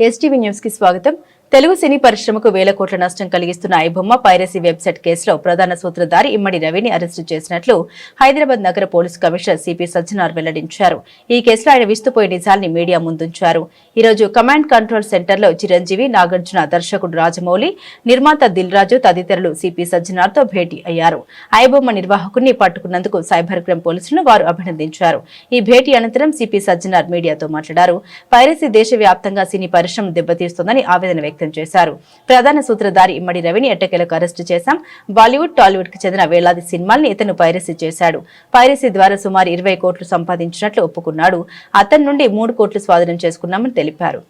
STV న్యూస్కి స్వాగతం. తెలుగు సినీ పరిశ్రమకు వేల కోట్ల నష్టం కలిగిస్తున్న ఐబొమ్మ పైరసీ వెబ్సైట్ కేసులో ప్రధాన సూత్రధారి ఇమ్మడి రవిని అరెస్టు చేసినట్లు హైదరాబాద్ నగర పోలీసు కమిషనర్ సిపి సజ్జనార్ వెల్లడించారు. ఈ కేసులో ఆయన విస్తుపోయే నిజాల్ని మీడియా ముందుంచారు. ఈ రోజు కమాండ్ కంట్రోల్ సెంటర్లో చిరంజీవి నాగార్జున దర్శకుడు రాజమౌళి నిర్మాత దిల్ రాజు తదితరులు సిపి సజ్జనార్తో భేటీ అయ్యారు. ఐబొమ్మ నిర్వాహకుడిని పట్టుకున్నందుకు సైబర్ క్రైమ్ పోలీసులను వారు అభినందించారు. ఈ భేటీ అనంతరం సిపి సజ్జనార్ మీడియాతో మాట్లాడారు. పైరసీ దేశవ్యాప్తంగా సినీ పరిశ్రమ దెబ్బతీస్తోందని ఆవేదన వ్యక్తం చేశారు. ప్రధాన సూత్రధారి ఇమ్మడి రవిని ఎట్టకేలకు అరెస్టు చేశాం. బాలీవుడ్ టాలీవుడ్కి చెందిన వేలాది సినిమాల్ని ఇతను పైరసీ చేశాడు. పైరసీ ద్వారా సుమారు ఇరవై కోట్లు సంపాదించినట్లు ఒప్పుకున్నాడు. అతని నుండి మూడు కోట్లు స్వాధీనం చేసుకున్నామని తెలిపారు.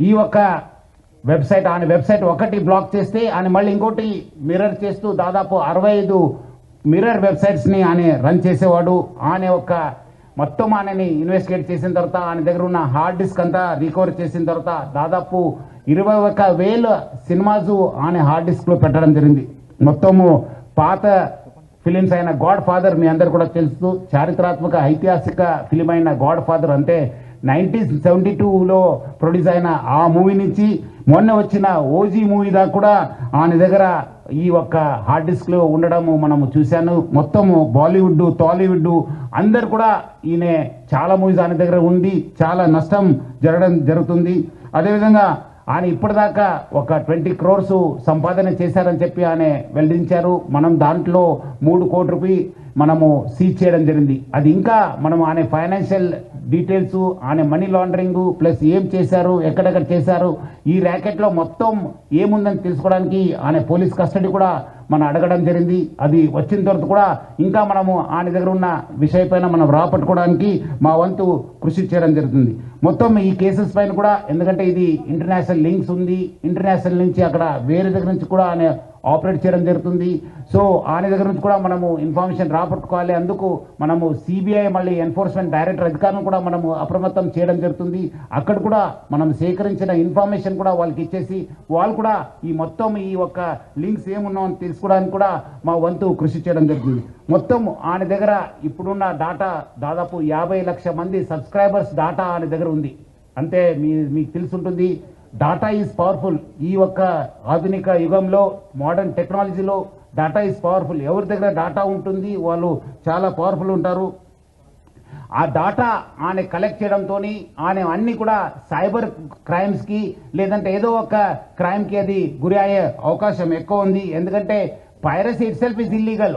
ఈ ఒక్క వెబ్సైట్ ఆయన వెబ్సైట్ ఒకటి బ్లాక్ చేస్తే ఆయన మళ్ళీ ఇంకోటి మిర్రర్ చేస్తూ దాదాపు అరవై ఐదు మిర్రర్ వెబ్సైట్స్ని ఆయన రన్ చేసేవాడు. ఆయన ఒక మొత్తం ఆయనని ఇన్వెస్టిగేట్ చేసిన తర్వాత ఆయన దగ్గర ఉన్న హార్డ్ డిస్క్ అంతా రికవర్ చేసిన తర్వాత దాదాపు ఇరవై ఒక వేల సినిమాస్ ఆయన హార్డ్ డిస్క్లో పెట్టడం జరిగింది. మొత్తము పాత ఫిలిమ్స్ అయిన గాడ్ ఫాదర్ మీ అందరు కూడా తెలుసు. చారిత్రాత్మక ఐతిహాసిక ఫిలిం అయిన గాడ్ ఫాదర్ అంటే నైన్టీన్ సెవెంటీ టూలో ప్రొడ్యూస్ అయిన ఆ మూవీ నుంచి మొన్న వచ్చిన ఓజీ మూవీ దాకా కూడా ఆయన దగ్గర ఈ ఒక్క హార్డ్ డిస్క్లో ఉండడము మనము చూశాను. మొత్తము బాలీవుడ్ టాలీవుడ్ అందరు కూడా ఈయన చాలా మూవీస్ ఆయన దగ్గర ఉంది చాలా నష్టం జరగడం జరుగుతుంది. అదేవిధంగా ఆయన ఇప్పటిదాకా ఒక ట్వంటీ క్రోర్స్ సంపాదన చేశారని చెప్పి ఆయన వెల్లడించారు. మనం దాంట్లో మూడు కోటి రూపాయి మనము సీజ్ చేయడం జరిగింది. అది ఇంకా మనం ఆయన ఫైనాన్షియల్ డీటెయిల్స్ ఆయన మనీ లాండరింగ్ ప్లస్ ఏం చేశారు ఎక్కడెక్కడ చేశారు ఈ ర్యాకెట్లో మొత్తం ఏముందని తెలుసుకోవడానికి ఆయన పోలీస్ కస్టడీ కూడా మనం అడగడం జరిగింది. అది వచ్చిన తర్వాత కూడా ఇంకా మనము ఆయన దగ్గర ఉన్న విషయపైన మనం రాపట్టుకోవడానికి మా వంతు కృషి చేయడం జరుగుతుంది. మొత్తం ఈ కేసెస్ పైన కూడా ఎందుకంటే ఇది ఇంటర్నేషనల్ లింక్స్ ఉంది. ఇంటర్నేషనల్ నుంచి అక్కడ వేరే దగ్గర నుంచి కూడా ఆయన ఆపరేట్ చేయడం జరుగుతుంది. సో ఆయన దగ్గర నుంచి కూడా మనము ఇన్ఫర్మేషన్ రాబట్టుకోవాలి అందుకు మనము సిబిఐ మళ్ళీ ఎన్ఫోర్స్మెంట్ డైరెక్టర్ అధికారులను కూడా మనము అప్రమత్తం చేయడం జరుగుతుంది. అక్కడ కూడా మనం సేకరించిన ఇన్ఫర్మేషన్ కూడా వాళ్ళకి ఇచ్చేసి వాళ్ళు కూడా ఈ మొత్తం ఈ ఒక్క లింక్స్ ఏమున్నామని తీసుకోవడానికి కూడా మా వంతు కృషి చేయడం జరిగింది. మొత్తం ఆయన దగ్గర ఇప్పుడున్న డాటా దాదాపు యాభై లక్ష మంది సబ్స్క్రైబర్స్ డాటా ఆయన దగ్గర ఉంది. అంటే మీ మీకు తెలుసుంటుంది డాటా ఈజ్ పవర్ఫుల్ ఈ ఒక్క ఆధునిక యుగంలో మోడర్న్ టెక్నాలజీలో డాటా ఈజ్ పవర్ఫుల్ ఎవరి దగ్గర డాటా ఉంటుంది వాళ్ళు చాలా పవర్ఫుల్ ఉంటారు. ఆ డాటా ఆయన కలెక్ట్ చేయడంతో ఆయన అన్ని కూడా సైబర్ క్రైమ్స్కి లేదంటే ఏదో ఒక క్రైమ్కి అది గురి అయ్యే అవకాశం ఎక్కువ ఉంది. ఎందుకంటే piracy itself is illegal